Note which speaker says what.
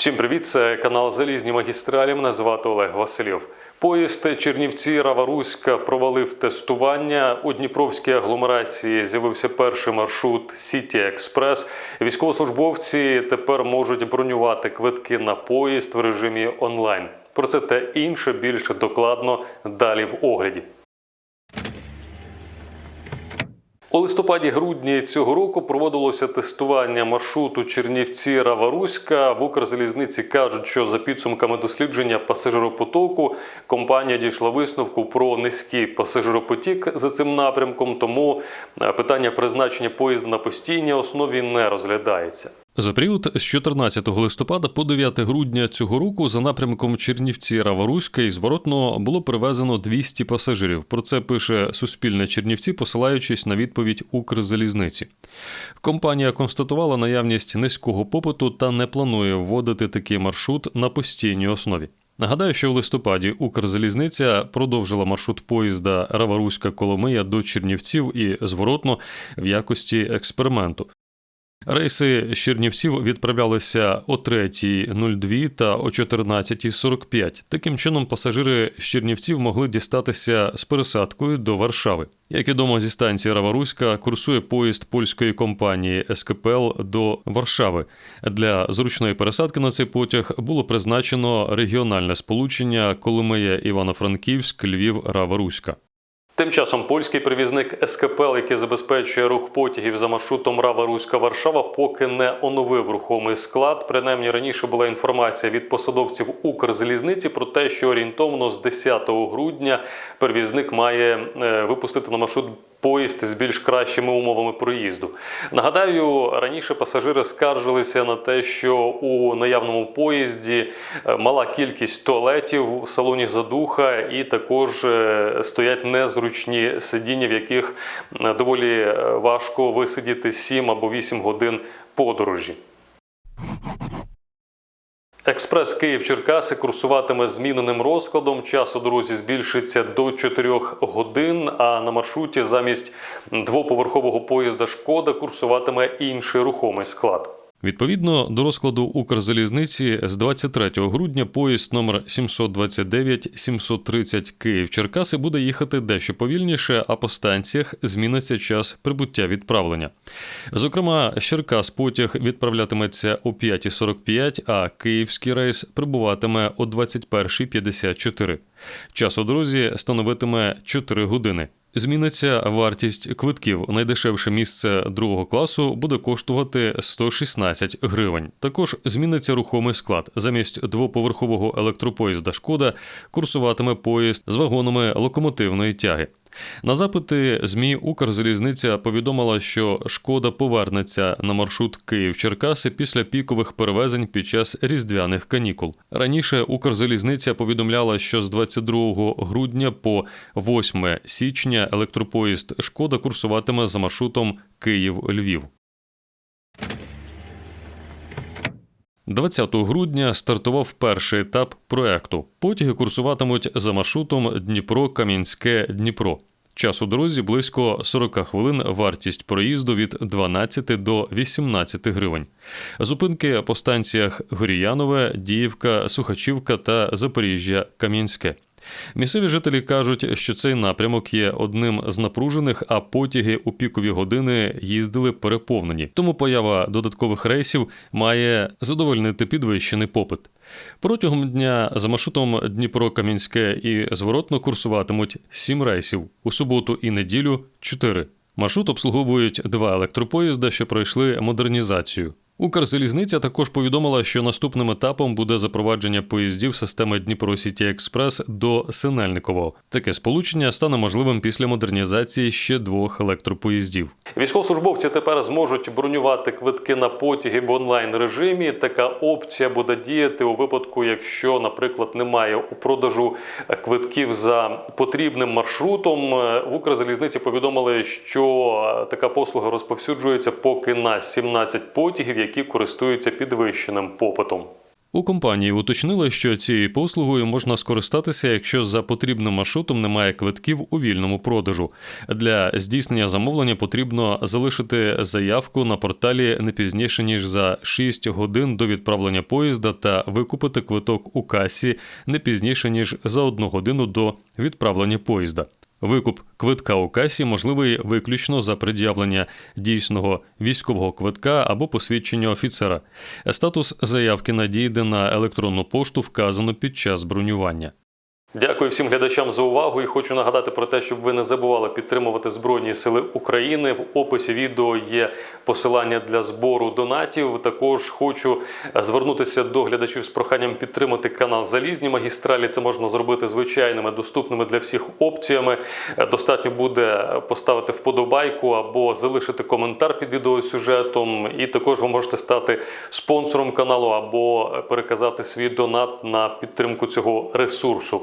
Speaker 1: Всім привіт! Це канал Залізні магістралі. Мене звати Олег Васильов. Поїзд Чернівці Раваруська провалив тестування. У Дніпровській агломерації з'явився перший маршрут Сіті Експрес. Військовослужбовці тепер можуть бронювати квитки на поїзд в режимі онлайн. Про це та інше більше докладно далі в огляді. У листопаді-грудні цього року проводилося тестування маршруту Чернівці Раваруська. В Укрзалізниці кажуть, що за підсумками дослідження пасажиропотоку компанія дійшла висновку про низький пасажиропотік за цим напрямком. Тому е, питання призначення поїзда на постійній основі не розглядається. За період з 14 листопада по 9 грудня цього року за напрямком Чернівці Раваруська і зворотно було привезено 200 пасажирів. Про це пише Суспільне Чернівці, посилаючись на відповідь Укрзалізниці. Компанія констатувала наявність низького попиту та не планує вводити такий маршрут на постійній основі. Нагадаю, що в листопаді Укрзалізниця продовжила маршрут поїзда Раваруська Коломия до Чернівців і зворотно в якості експерименту. Рейси Чернівців відправлялися о 3.02 та о 14.45. Таким чином, пасажири Чернівців могли дістатися з пересадкою до Варшави. Як відомо, зі станції Раваруська курсує поїзд польської компанії СКПЛ до Варшави. Для зручної пересадки на цей потяг було призначено регіональне сполучення Коломия Івано-Франківськ, Львів, Раваруська. Тим часом польський перевізник СКПЛ, який забезпечує рух потягів за маршрутом Рава Руська Варшава, поки не оновив рухомий склад. Принаймні раніше була інформація від посадовців Укрзалізниці про те, що орієнтовно з 10 грудня перевізник має е, випустити на маршрут. Поїзд з більш кращими умовами проїзду. Нагадаю, раніше пасажири скаржилися на те, що у наявному поїзді е, мала кількість туалетів у салоні задуха, і також е, стоять незручні сидіння, в яких е, доволі важко висидіти 7 або 8 годин подорожі. Експрес Київ Черкаси курсуватиме зміненим розкладом. Час у дорозі збільшиться до 4 годин. А на маршруті замість двоповерхового поїзда шкода курсуватиме інший рухомий склад. Відповідно до розкладу Укрзалізниці з 23 грудня поїзд номер 729-730 Київ-Черкаси буде їхати дещо повільніше, а по станціях зміниться час прибуття відправлення. Зокрема, Черкас потяг відправлятиметься о 5.45, а київський рейс прибуватиме о 21.54. Час у дорозі становитиме 4 години. Зміниться вартість квитків. Найдешевше місце другого класу буде коштувати 116 гривень. Також зміниться рухомий склад. Замість двоповерхового електропоїзда шкода курсуватиме поїзд з вагонами локомотивної тяги. На запити ЗМІ Укрзалізниця повідомила, що шкода повернеться на маршрут Київ-Черкаси після пікових перевезень під час різдвяних канікул. Раніше Укрзалізниця повідомляла, що з 22 грудня по 8 січня електропоїзд Шкода курсуватиме за маршрутом Київ-Львів. 20 грудня стартував перший етап проекту. Потяги курсуватимуть за маршрутом Дніпро-Кам'янське-Дніпро. Час у дорозі близько 40 хвилин. Вартість проїзду від 12 до 18 гривень. Зупинки по станціях Горіянове, Діївка, Сухачівка та Запоріжжя Кам'янське. Місцеві жителі кажуть, що цей напрямок є одним з напружених, а потяги у пікові години їздили переповнені. Тому поява додаткових рейсів має задовольнити підвищений попит. Протягом дня за маршрутом Дніпро-Кам'янське і зворотно курсуватимуть сім рейсів у суботу і неділю чотири. Маршрут обслуговують два електропоїзда, що пройшли модернізацію. Укрзалізниця також повідомила, що наступним етапом буде запровадження поїздів системи Дніпро Сіті Експрес до Синельниково. Таке сполучення стане можливим після модернізації ще двох електропоїздів. Військовослужбовці тепер зможуть бронювати квитки на потяги в онлайн режимі. Така опція буде діяти у випадку, якщо, наприклад, немає у продажу квитків за потрібним маршрутом. В Укрзалізниці повідомили, що така послуга розповсюджується поки на 17 потягів, які користуються підвищеним попитом. У компанії уточнили, що цією послугою можна скористатися, якщо за потрібним маршрутом немає квитків у вільному продажу. Для здійснення замовлення потрібно залишити заявку на порталі не пізніше ніж за 6 годин до відправлення поїзда та викупити квиток у касі не пізніше ніж за 1 годину до відправлення поїзда. Викуп квитка у касі можливий виключно за пред'явлення дійсного військового квитка або посвідчення офіцера. Статус заявки надійде на електронну пошту, вказано під час бронювання. Дякую всім глядачам за увагу і хочу нагадати про те, щоб ви не забували підтримувати Збройні Сили України. В описі відео є посилання для збору донатів. Також хочу звернутися до глядачів з проханням підтримати канал Залізні магістралі. Це можна зробити звичайними, доступними для всіх опціями. Достатньо буде поставити вподобайку або залишити коментар під відеосюжетом. І також ви можете стати спонсором каналу або переказати свій донат на підтримку цього ресурсу.